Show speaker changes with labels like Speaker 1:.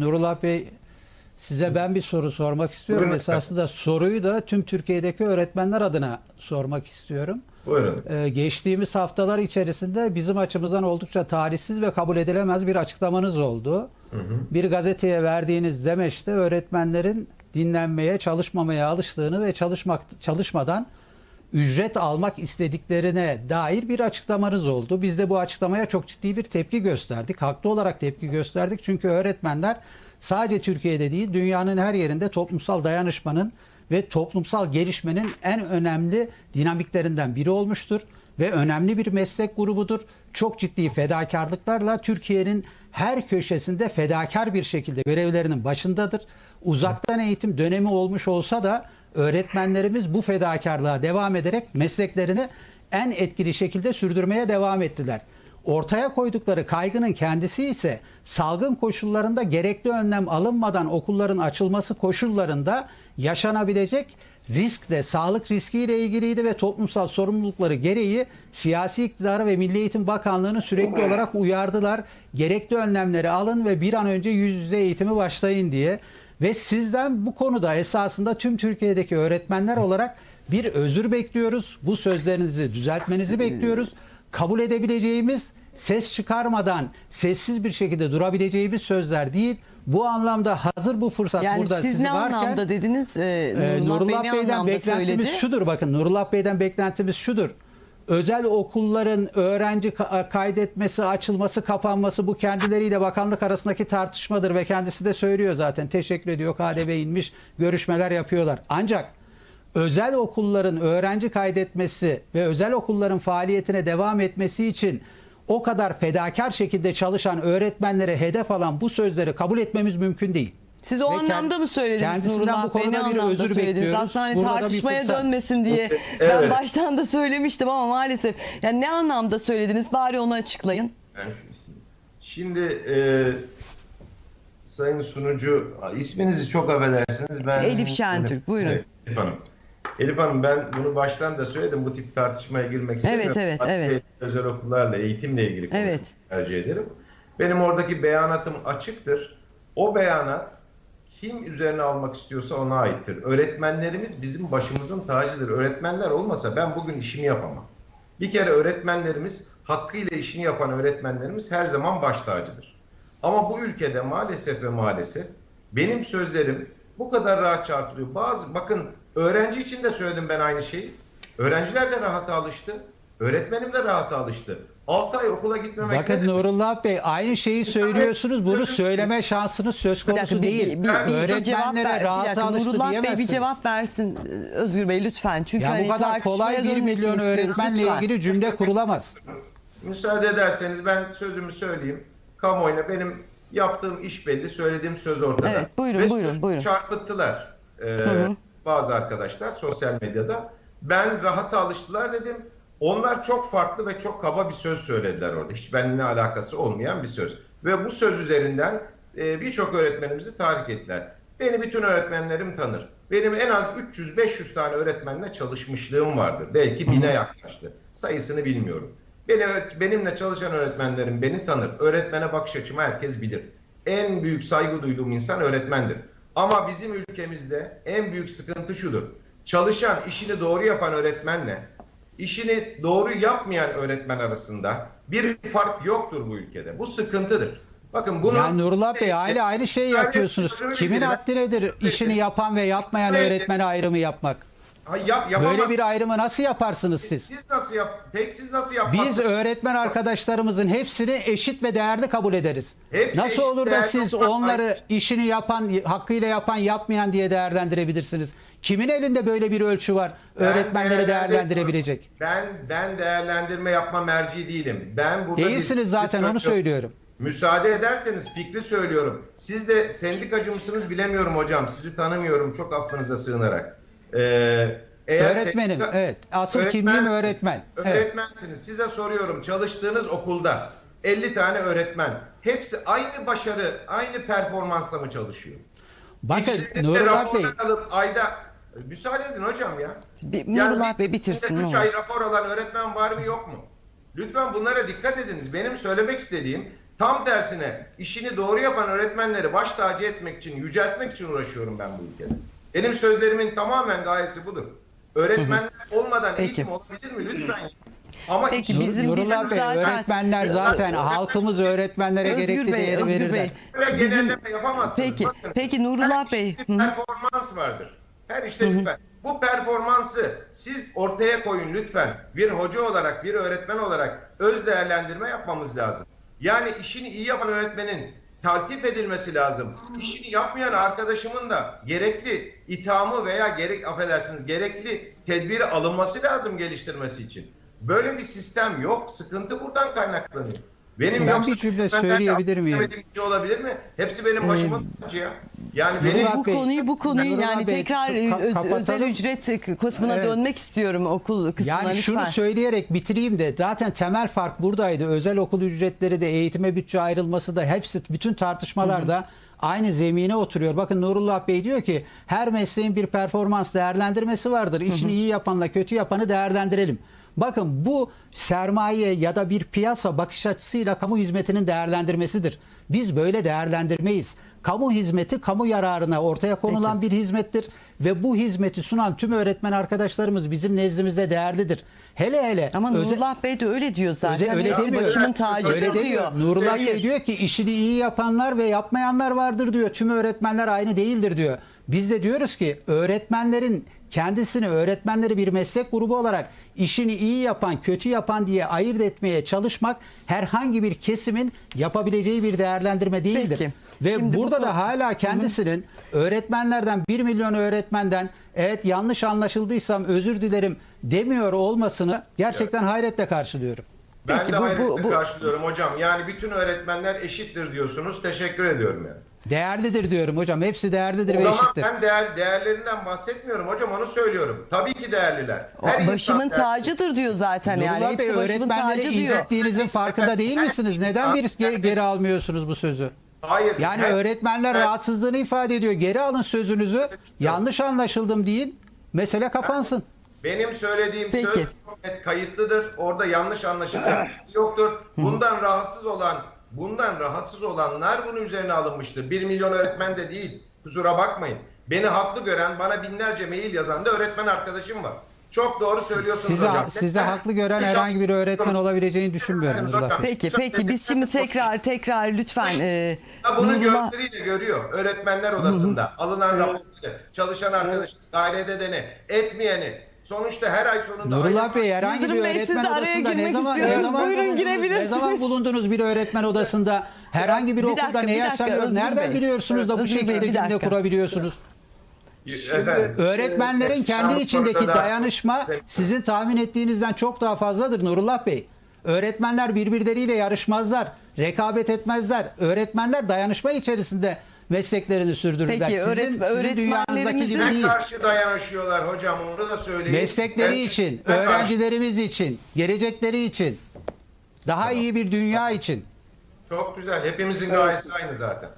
Speaker 1: Nurullah Bey size ben bir soru sormak istiyorum.
Speaker 2: Buyurun.
Speaker 1: Esasında soruyu da tüm Türkiye'deki öğretmenler adına sormak istiyorum.
Speaker 2: Buyurun.
Speaker 1: Ee, geçtiğimiz haftalar içerisinde bizim açımızdan oldukça talihsiz ve kabul edilemez bir açıklamanız oldu. Bir gazeteye verdiğiniz demeçte öğretmenlerin dinlenmeye, çalışmamaya alıştığını ve çalışmak çalışmadan ücret almak istediklerine dair bir açıklamanız oldu. Biz de bu açıklamaya çok ciddi bir tepki gösterdik. Haklı olarak tepki gösterdik. Çünkü öğretmenler sadece Türkiye'de değil dünyanın her yerinde toplumsal dayanışmanın ve toplumsal gelişmenin en önemli dinamiklerinden biri olmuştur ve önemli bir meslek grubudur. Çok ciddi fedakarlıklarla Türkiye'nin her köşesinde fedakar bir şekilde görevlerinin başındadır. Uzaktan eğitim dönemi olmuş olsa da öğretmenlerimiz bu fedakarlığa devam ederek mesleklerini en etkili şekilde sürdürmeye devam ettiler. Ortaya koydukları kaygının kendisi ise salgın koşullarında gerekli önlem alınmadan okulların açılması koşullarında yaşanabilecek risk de sağlık riskiyle ilgiliydi ve toplumsal sorumlulukları gereği siyasi iktidarı ve Milli Eğitim Bakanlığı'nı sürekli olarak uyardılar. Gerekli önlemleri alın ve bir an önce yüz yüze eğitimi başlayın diye. Ve sizden bu konuda esasında tüm Türkiye'deki öğretmenler olarak bir özür bekliyoruz. Bu sözlerinizi düzeltmenizi bekliyoruz. Kabul edebileceğimiz, ses çıkarmadan sessiz bir şekilde durabileceğimiz sözler değil. Bu anlamda hazır bu fırsat
Speaker 3: Yani
Speaker 1: burada
Speaker 3: siz
Speaker 1: sizi
Speaker 3: ne
Speaker 1: varken,
Speaker 3: anlamda dediniz? Ee,
Speaker 1: ee,
Speaker 3: Nurullah,
Speaker 1: Nurullah Bey'den
Speaker 3: anlamda
Speaker 1: beklentimiz
Speaker 3: söyledi?
Speaker 1: şudur bakın Nurullah Bey'den beklentimiz şudur. Özel okulların öğrenci ka- kaydetmesi, açılması, kapanması bu kendileriyle bakanlık arasındaki tartışmadır ve kendisi de söylüyor zaten. Teşekkür ediyor. KDV inmiş, görüşmeler yapıyorlar. Ancak özel okulların öğrenci kaydetmesi ve özel okulların faaliyetine devam etmesi için o kadar fedakar şekilde çalışan öğretmenlere hedef alan bu sözleri kabul etmemiz mümkün değil.
Speaker 3: Siz o
Speaker 1: Ve kend-
Speaker 3: anlamda mı söylediniz
Speaker 1: kendisinden
Speaker 3: Nurullah
Speaker 1: bu
Speaker 3: Bey? Ne
Speaker 1: bir
Speaker 3: anlamda
Speaker 1: özür
Speaker 3: söylediniz?
Speaker 1: bekliyoruz.
Speaker 3: Aslında hani
Speaker 1: Burada da bir
Speaker 3: tartışmaya
Speaker 1: fırsat.
Speaker 3: dönmesin diye ben
Speaker 2: Evet.
Speaker 3: baştan da söylemiştim ama maalesef. Yani ne anlamda söylediniz? Bari onu açıklayın.
Speaker 2: Şimdi e, sayın sunucu isminizi çok affedersiniz. Ben
Speaker 3: Elif Şentürk, buyurun.
Speaker 2: Evet, Elif Hanım. Elif Hanım ben bunu baştan da söyledim. Bu tip tartışmaya girmek istemiyorum.
Speaker 3: evet,
Speaker 2: Hatta
Speaker 3: evet.
Speaker 2: Özel okullarla eğitimle ilgili konuşmayı
Speaker 3: Evet.
Speaker 2: tercih ederim. Benim oradaki beyanatım açıktır. O beyanat kim üzerine almak istiyorsa ona aittir. Öğretmenlerimiz bizim başımızın tacıdır. Öğretmenler olmasa ben bugün işimi yapamam. Bir kere öğretmenlerimiz hakkıyla işini yapan öğretmenlerimiz her zaman baş tacıdır. Ama bu ülkede maalesef ve maalesef benim sözlerim bu kadar rahat çarpılıyor. Bazı bakın öğrenci için de söyledim ben aynı şeyi. Öğrenciler de rahata alıştı. Öğretmenim de rahata alıştı. 6 ay okula gitmemek
Speaker 1: Bakın? Nurullah Bey aynı şeyi söylüyorsunuz. Bunu söyleme şansınız söz
Speaker 3: Bir dakika
Speaker 1: konusu
Speaker 3: bir,
Speaker 1: değil.
Speaker 3: bir, bir, bir, bir cevap
Speaker 1: Öğretmenlere
Speaker 3: ver. Bir
Speaker 1: rahat
Speaker 3: dakika
Speaker 1: alıştı
Speaker 3: Nurullah Bey bir
Speaker 1: diyemezsiniz.
Speaker 3: cevap versin Özgür Bey lütfen. Çünkü
Speaker 1: Ya
Speaker 3: hani
Speaker 1: bu kadar
Speaker 3: tartışmaya
Speaker 1: kolay 1
Speaker 3: dönmesini
Speaker 1: milyon
Speaker 3: istiyoruz.
Speaker 1: öğretmenle
Speaker 3: Lütfen.
Speaker 1: ilgili cümle kurulamaz.
Speaker 2: Müsaade ederseniz ben sözümü söyleyeyim. Kamuoyuna benim yaptığım iş belli, söylediğim söz ortada.
Speaker 3: Evet, buyurun,
Speaker 2: Ve
Speaker 3: buyurun,
Speaker 2: sözü
Speaker 3: buyurun.
Speaker 2: çarpıttılar e,
Speaker 3: hı.
Speaker 2: bazı arkadaşlar sosyal medyada. Ben rahata alıştılar dedim. Onlar çok farklı ve çok kaba bir söz söylediler orada. Hiç benimle alakası olmayan bir söz. Ve bu söz üzerinden e, birçok öğretmenimizi tahrik ettiler. Beni bütün öğretmenlerim tanır. Benim en az 300-500 tane öğretmenle çalışmışlığım vardır. Belki bine yaklaştı. Sayısını bilmiyorum. Beni, benimle çalışan öğretmenlerim beni tanır. Öğretmene bakış açımı herkes bilir. En büyük saygı duyduğum insan öğretmendir. Ama bizim ülkemizde en büyük sıkıntı şudur. Çalışan, işini doğru yapan öğretmenle işini doğru yapmayan öğretmen arasında bir fark yoktur bu ülkede. Bu sıkıntıdır. Bakın bunu
Speaker 1: Yani Nurullah Bey aynı aynı şeyi
Speaker 2: Yani
Speaker 1: yapıyorsunuz. Kimin haddi nedir işini yapan ve yapmayan
Speaker 2: Sözümü
Speaker 1: öğretmene ayrımı yapmak?
Speaker 2: Ha, yap, yapamaz.
Speaker 1: Böyle bir ayrımı nasıl yaparsınız siz?
Speaker 2: Siz nasıl yap? Tek siz nasıl yapmazsınız?
Speaker 1: Biz öğretmen arkadaşlarımızın hepsini eşit ve değerli kabul ederiz.
Speaker 2: Hepsi
Speaker 1: Nasıl
Speaker 2: eşit,
Speaker 1: olur da
Speaker 2: değerli
Speaker 1: siz
Speaker 2: olmak-
Speaker 1: onları işini yapan, hakkıyla yapan, yapmayan diye değerlendirebilirsiniz? Kimin elinde böyle bir ölçü var
Speaker 2: Ben
Speaker 1: öğretmenleri
Speaker 2: değerlendir-
Speaker 1: değerlendirebilecek?
Speaker 2: Ben ben değerlendirme yapma merci değilim. Ben burada
Speaker 1: Değilsiniz
Speaker 2: bir-
Speaker 1: zaten
Speaker 2: bir-
Speaker 1: onu söylüyorum.
Speaker 2: Müsaade ederseniz fikri söylüyorum. Siz de sendikacı mısınız bilemiyorum hocam. Sizi tanımıyorum çok affınıza sığınarak. Ee, eğer
Speaker 1: Öğretmenim,
Speaker 2: sendika-
Speaker 1: evet. Asıl kimliğim
Speaker 2: Öğretmensiniz.
Speaker 1: öğretmen. Evet.
Speaker 2: Öğretmensiniz. Size soruyorum. Çalıştığınız okulda 50 tane öğretmen. Hepsi aynı başarı, aynı performansla mı çalışıyor?
Speaker 1: Bakın Nurullah Bey,
Speaker 2: alıp ayda müsaade edin hocam ya.
Speaker 3: Bir-
Speaker 2: Yani
Speaker 3: Nurullah Bey
Speaker 2: bir-
Speaker 3: bitirsin,
Speaker 2: bir
Speaker 3: ne
Speaker 2: Üç
Speaker 3: olur.
Speaker 2: ay rapor alan öğretmen var mı yok mu? Lütfen bunlara dikkat ediniz. Benim söylemek istediğim Tam tersine işini doğru yapan öğretmenleri baş tacı etmek için, yüceltmek için uğraşıyorum ben bu ülkede. Benim sözlerimin tamamen gayesi budur. Öğretmenler olmadan
Speaker 3: Peki.
Speaker 2: eğitim olabilir mi lütfen? Ama
Speaker 3: Peki, bizim-
Speaker 1: Nurullah Bey
Speaker 3: zaten-
Speaker 1: öğretmenler zaten halkımız öğretmenlere
Speaker 3: Özgür
Speaker 1: gerekli
Speaker 3: Bey,
Speaker 1: değeri
Speaker 3: Özgür
Speaker 1: verirler.
Speaker 3: Bey.
Speaker 2: Böyle
Speaker 3: Bizim-
Speaker 2: genelleme yapamazsınız.
Speaker 3: Peki,
Speaker 2: Bakın,
Speaker 3: peki Nurullah
Speaker 2: her
Speaker 3: Bey.
Speaker 2: işte performans vardır. Her işte lütfen. Bu performansı siz ortaya koyun lütfen. Bir hoca olarak, bir öğretmen olarak öz değerlendirme yapmamız lazım. Yani işini iyi yapan öğretmenin taltif edilmesi lazım. İşini yapmayan arkadaşımın da gerekli ithamı veya gerek affedersiniz gerekli tedbiri alınması lazım geliştirmesi için. Böyle bir sistem yok. Sıkıntı buradan kaynaklanıyor. Benim
Speaker 1: Ben bir cümle söyleyebilir miyim?
Speaker 2: şey olabilir mi? Hepsi benim başıma tacı ya. Yani benim
Speaker 1: Nurullah
Speaker 3: Bu
Speaker 1: Bey,
Speaker 3: konuyu bu konuyu
Speaker 1: Nurullah
Speaker 3: yani
Speaker 1: Bey,
Speaker 3: tekrar
Speaker 1: ka-
Speaker 3: öz-
Speaker 1: kapatalım.
Speaker 3: özel ücret kısmına
Speaker 1: Evet.
Speaker 3: dönmek istiyorum okul kısmına
Speaker 1: Yani
Speaker 3: lütfen.
Speaker 1: şunu söyleyerek bitireyim de zaten temel fark buradaydı. Özel okul ücretleri de eğitime bütçe ayrılması da hepsi bütün tartışmalarda aynı zemine oturuyor. Bakın Nurullah Bey diyor ki her mesleğin bir performans değerlendirmesi vardır. İşini iyi yapanla kötü yapanı değerlendirelim. Bakın bu sermaye ya da bir piyasa bakış açısıyla kamu hizmetinin değerlendirmesidir. Biz böyle değerlendirmeyiz. Kamu hizmeti kamu yararına ortaya konulan bir hizmettir ve bu hizmeti sunan tüm öğretmen arkadaşlarımız bizim nezdimizde değerlidir. Hele hele
Speaker 3: Ama
Speaker 1: özel-
Speaker 3: Nurullah Bey de öyle diyor zaten.
Speaker 1: özel- öyle demiyor.
Speaker 3: başımın tacıdır
Speaker 1: Öyle
Speaker 3: diyor.
Speaker 1: demiyor. Nurullah
Speaker 3: Hayır.
Speaker 1: Bey diyor ki işini iyi yapanlar ve yapmayanlar vardır diyor. Tüm öğretmenler aynı değildir diyor. Biz de diyoruz ki öğretmenlerin kendisini öğretmenleri bir meslek grubu olarak işini iyi yapan, kötü yapan diye ayırt etmeye çalışmak herhangi bir kesimin yapabileceği bir değerlendirme değildir.
Speaker 3: Peki.
Speaker 1: Ve
Speaker 3: Şimdi bu
Speaker 1: burada
Speaker 3: konu-
Speaker 1: da hala kendisinin öğretmenlerden 1 milyon öğretmenden evet yanlış anlaşıldıysam özür dilerim demiyor olmasını gerçekten hayretle karşılıyorum.
Speaker 2: Ben
Speaker 3: Peki,
Speaker 2: de
Speaker 3: bu- bu-
Speaker 2: hayretle
Speaker 3: bu-
Speaker 2: karşılıyorum hocam. Yani bütün öğretmenler eşittir diyorsunuz. Teşekkür ediyorum yani.
Speaker 1: Değerlidir diyorum hocam. Hepsi değerlidir
Speaker 2: O
Speaker 1: ve
Speaker 2: zaman
Speaker 1: eşittir.
Speaker 2: ben değer, değerlerinden bahsetmiyorum hocam onu söylüyorum. Tabii ki değerliler.
Speaker 3: O
Speaker 2: Her
Speaker 3: başımın
Speaker 2: insan değerli.
Speaker 3: tacıdır diyor zaten yani.
Speaker 1: Nurullah Bey
Speaker 3: Hepsi başımın
Speaker 1: öğretmenleri
Speaker 3: tacı diyor.
Speaker 1: incittiğinizin farkında değil misiniz? Neden bir geri, geri almıyorsunuz bu sözü?
Speaker 2: Hayır.
Speaker 1: Yani
Speaker 2: her-
Speaker 1: öğretmenler
Speaker 2: her-
Speaker 1: rahatsızlığını ifade ediyor. Geri alın sözünüzü. Yanlış anlaşıldım deyin. Mesele kapansın.
Speaker 2: Benim söylediğim
Speaker 3: Peki.
Speaker 2: söz çok net kayıtlıdır. Orada yanlış anlaşılma yoktur. Bundan rahatsız olan, bundan rahatsız olanlar bunun üzerine alınmıştır. Bir milyon öğretmen de değil. Kusura bakmayın. Beni haklı gören, bana binlerce mail yazan da öğretmen arkadaşım var. Çok doğru söylüyorsunuz
Speaker 1: Size,
Speaker 2: hocam.
Speaker 1: size haklı gören herhangi bir öğretmen olabileceğini düşünmüyorum.
Speaker 3: Peki peki biz şimdi tekrar tekrar lütfen e,
Speaker 2: bunu
Speaker 3: Nurullah
Speaker 2: gözleriyle görüyor öğretmenler odasında. Alınan rapor işte, çalışan arkadaş, dairede de ne, etmeyeni. Sonuçta her ay sonunda...
Speaker 1: Nurullah Bey herhangi bir
Speaker 3: Yıldırım Bey, siz
Speaker 1: öğretmen
Speaker 3: de araya
Speaker 1: odasında ne
Speaker 3: girmek
Speaker 1: zaman, ne
Speaker 3: istiyorsunuz.
Speaker 1: zaman
Speaker 3: Buyurun, girebilirsiniz.
Speaker 1: Ne zaman bulundunuz bir öğretmen odasında? Herhangi bir,
Speaker 3: Bir
Speaker 1: okulda
Speaker 3: dakika,
Speaker 1: ne
Speaker 3: bir dakika,
Speaker 1: yaşanıyor?
Speaker 3: Özgür
Speaker 1: Nereden
Speaker 3: Bey.
Speaker 1: biliyorsunuz da bu
Speaker 3: Özgür Bey,
Speaker 1: şekilde
Speaker 3: bir
Speaker 1: cümle
Speaker 3: dakika.
Speaker 1: kurabiliyorsunuz?
Speaker 2: Efendim,
Speaker 1: Öğretmenlerin
Speaker 2: e,
Speaker 1: kendi içindeki
Speaker 2: da-
Speaker 1: dayanışma sizin tahmin ettiğinizden çok daha fazladır Nurullah Bey. Öğretmenler birbirleriyle yarışmazlar, rekabet etmezler. Öğretmenler dayanışma içerisinde mesleklerini sürdürürler.
Speaker 3: Peki,
Speaker 1: sizin,
Speaker 3: öğret-
Speaker 1: sizin
Speaker 3: öğretmenlerimizin-
Speaker 1: dünyanızdaki gibi değil.
Speaker 2: karşı dayanışıyorlar hocam onu da söyleyeyim.
Speaker 1: Meslekleri
Speaker 2: Ben-
Speaker 1: için,
Speaker 2: karşı?
Speaker 1: öğrencilerimiz için, gelecekleri için, daha iyi bir dünya için.
Speaker 2: Çok güzel. Hepimizin gayesi aynı zaten.